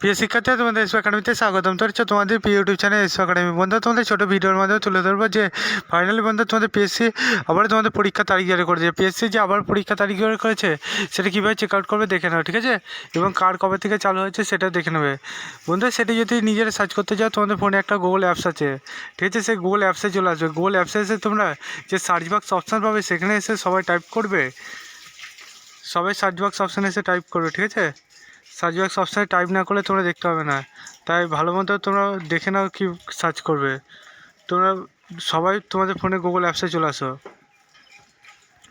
প্রিয় শিক্ষার্থী, তোমাদের এসো একাডেমিতে স্বাগতম। তো হচ্ছে তোমাদের প্রিয় ইউটিউব চ্যানেল এসো একাডেমি বন্ধু, তোমাদের ছোটো ভিডিওর মাধ্যমে তুলে ধরবো যে ফাইনালি বন্ধু, তোমাদের পিএসসি আবার তোমাদের পরীক্ষা তারিখ জারি করেছে পিএসসি যে আবার পরীক্ষা তারিখ জারি করেছে, সেটা কীভাবে চেক আউট করবে দেখে নাও, ঠিক আছে? এবং কার কবে থেকে চালু হয়েছে সেটা দেখে নেবে। বন্ধু, সেটি যদি নিজেরা সার্চ করতে যাও, তোমাদের ফোনে একটা গুগল অ্যাপস আছে। ঠিক আছে, সেই গুগল অ্যাপসে চলে আসবে। গুগল অ্যাপসে এসে তোমরা যে সার্চ বক্স অপশান পাবে, সেখানে এসে সবাই টাইপ করবে। সবাই সার্চ বক্স অপশানে এসে টাইপ করবে, ঠিক আছে? সার্চ অপশানে টাইপ না করলে তোমরা দেখতে পাবে না। তাই ভালো মতো তোমরা দেখে নাও কি সার্চ করবে। তোমরা সবাই তোমাদের ফোনে গুগল অ্যাপসে চলে আসো।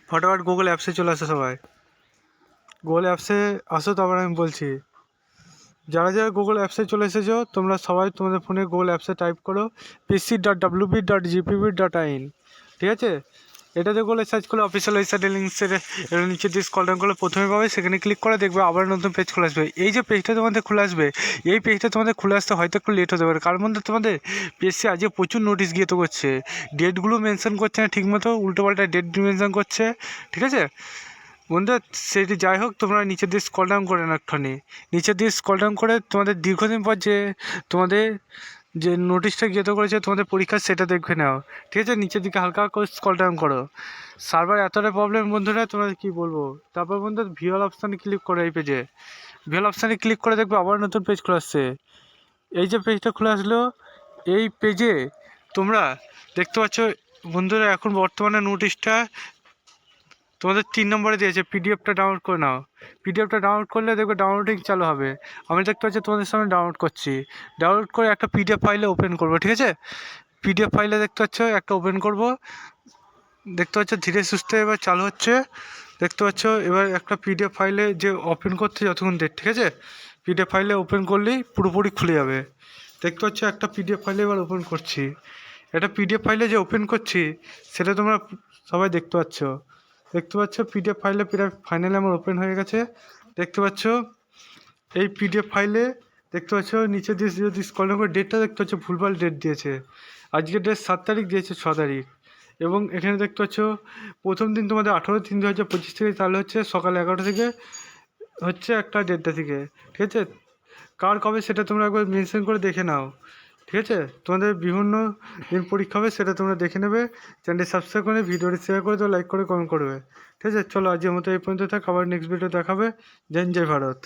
ফটোফট গুগল অ্যাপসে চলে আসো সবাই। গুগল অ্যাপসে আসো তারপর আমি বলছি। যারা যারা গুগল অ্যাপসে চলে এসেছ, তোমরা সবাই তোমাদের ফোনে গুগল অ্যাপসে টাইপ করো। PC dot WB dot GPB dot in ঠিক আছে? এটাতে গুগলে সার্চ করলে অফিসিয়াল ওয়েবসাইটের লিঙ্কসের নিচে দিয়ে স্কল ডাউন করলে প্রথমে পাবে, সেখানে ক্লিক করে দেখবে আবার নতুন পেজ খুলে আসবে। এই যে পেজটা তোমাদের খুলে আসবে, এই পেজটা তোমাদের খুলে আসতে হয়তো একটু লেট হতে পারে। কারণ মধ্যে তোমাদের পেজে আজকে প্রচুর নোটিশ গিয়ে তো করছে। ডেটগুলো মেনশন করছে না ঠিকমতো উল্টোপাল্টা ডেট মেনশন করছে, ঠিক আছে? বন্ধুরা সেটি যাই হোক, তোমরা নিচের দিয়ে স্কল ডাউন করে না একটুখানি। নিচে দিয়ে স্কল ডাউন করে তোমাদের দীর্ঘদিন পর যে তোমাদের যে নোটিশটা গিয়ে করেছে, তোমাদের পরীক্ষা সেটা দেখবে নাও। ঠিক আছে? নিচের দিকে হালকা করে স্কল ডাউন করো। সার্ভার এতটা প্রবলেম বন্ধুরা, তোমাদের কি বলব? তারপর বন্ধু ভিওল অপশানে ক্লিক করো এই পেজে ভিওল অপশানে ক্লিক করে দেখবে আবার নতুন পেজ খুলে আসছে। এই যে পেজটা খুলে আসলো, এই পেজে তোমরা দেখতে পাচ্ছ বন্ধুরা, এখন বর্তমানে নোটিশটা তোমাদের তিন নম্বরে দিয়েছে, পিডিএফটা ডাউনলোড করে নাও। পিডিএফটা ডাউনলোড করলে দেখবে ডাউনলোডিং চালু হবে। আমি দেখতে পাচ্ছি তোমাদের সামনে ডাউনলোড করছি। ডাউনলোড করে একটা পিডিএফ ফাইলে ওপেন করব, ঠিক আছে? পিডিএফ ফাইলে দেখতে পাচ্ছ, একটা ওপেন করব। দেখতে পাচ্ছ, ধীরে সুস্থে এবার চালু হচ্ছে। দেখতে পাচ্ছ, এবার একটা পিডিএফ ফাইলে যে ওপেন করতে যতক্ষণ দেখ ঠিক আছে? পিডিএফ ফাইলে ওপেন করলেই পুরোপুরি খুলে যাবে। দেখতে পাচ্ছ, একটা পিডিএফ ফাইলে এবার ওপেন করছি। একটা পিডিএফ ফাইলে যে ওপেন করছি, সেটা তোমরা সবাই দেখতে পাচ্ছ। দেখতে পাচ্ছ পিডিএফ ফাইলে প্রায় ফাইনালি আমার ওপেন হয়ে গেছে। দেখতে পাচ্ছ এই পিডিএফ ফাইলে দেখতে পাচ্ছ নিচে দিয়ে যদি স্কল করে ডেটটা দেখতে পাচ্ছ ভুলভাল ডেট দিয়েছে। আজকের ডেট সাত তারিখ দিয়েছে ছ তারিখ। এবং এখানে দেখতে পাচ্ছ প্রথম দিন তোমাদের আঠেরো তিন দু হাজার পঁচিশ থেকে তাহলে হচ্ছে সকাল এগারোটা থেকে হচ্ছে একটা দেড়টা থেকে। ঠিক আছে? কার কবে সেটা তোমরা একবার মেনশন করে দেখে নাও। ঠিক আছে? তোমাদের বিভিন্ন দিন পরীক্ষা হবে, সেটা তোমরা দেখে নেবে। চ্যানেলটি সাবস্ক্রাইব করে ভিডিওটি শেয়ার করে দাও লাইক করে কমেন্ট করবে। ঠিক আছে? চলো, আজকের মতো এই পর্যন্ত থাক। আবার নেক্সট ভিডিও দেখাবে জয় জয় ভারত।